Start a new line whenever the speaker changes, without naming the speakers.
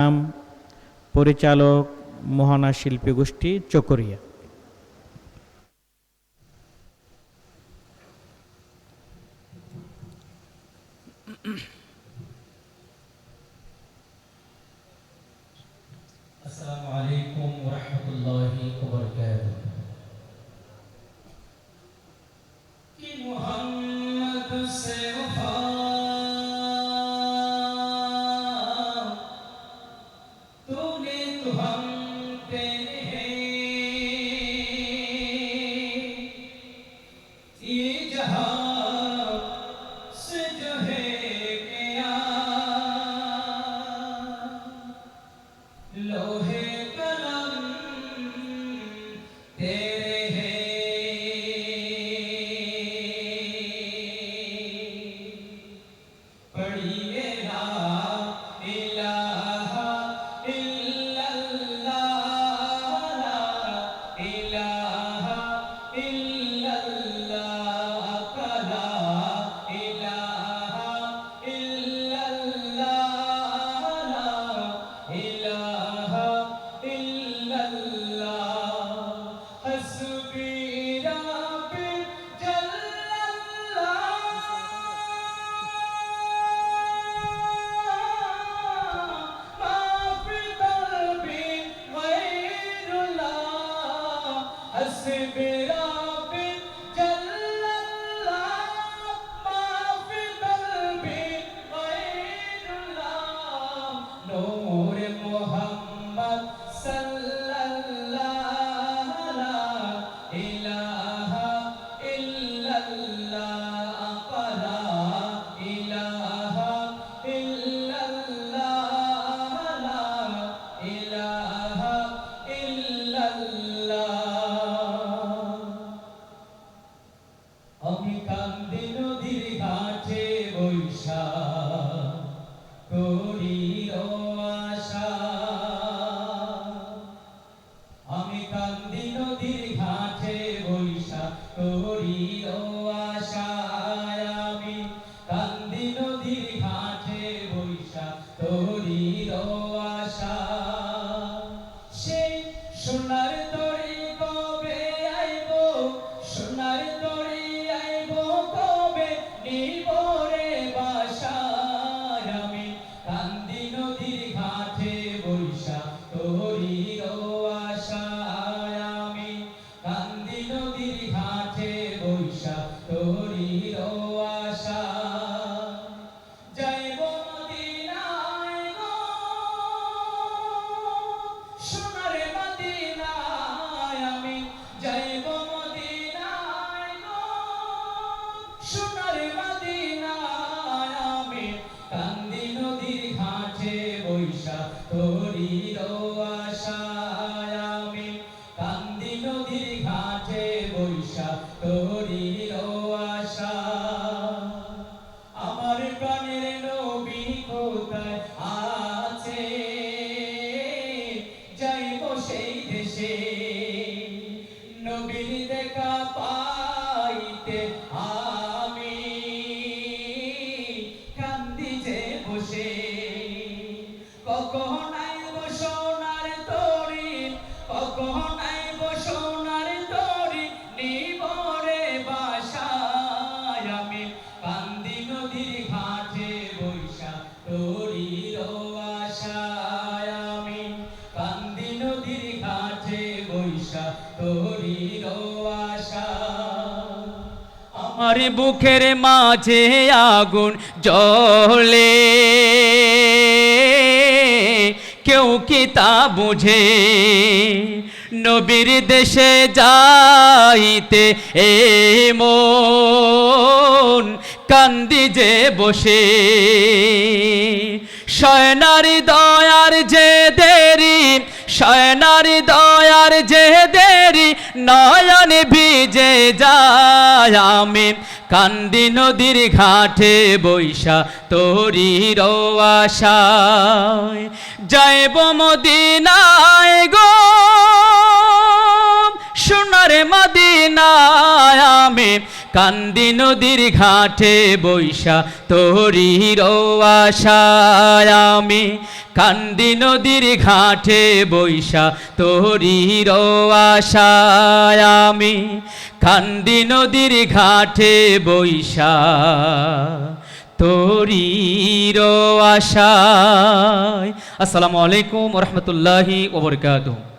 নাম পরিচালক মোহনা শিল্পী গোষ্ঠী চকরিয়া
السلام عليكم ورحمة الله وبركاته कि मोहम्मद से वफा तूने तो हम तेरे हैं ये जहां से जो है गया लोहे कलम तेरे Rasul নদীর ঘাটে বৈশা তোরি আশা আমি। কান্দি নদীর ঘাটে বৈশা তোরি আশা আমার বুকের মাঝে আগুন জ্বলে। কেউ কি তা বুঝে? নবীর দেশে যাইতে এ মন কান্দি যে বসে। শয়নারি দয়ার যে দেরি, শয়নারি দয়ার যে দেরি নয়ন ভিজে যায় আমি। কান্দি নদীর ঘাটে বৈশা তোরি রোয়াশায়। যাইব মদিনায় গো কান্দি নদীর ঘাটে বৈশা তোরির আশায় আমি। কান্দি নদীর ঘাটে বৈশা, তোরি আশায় আমি। কান্দি নদীর ঘাটে বৈশা তোরির আশায় আসসালামু আলাইকুম রহমতুল্লাহি ওবরকাতুহ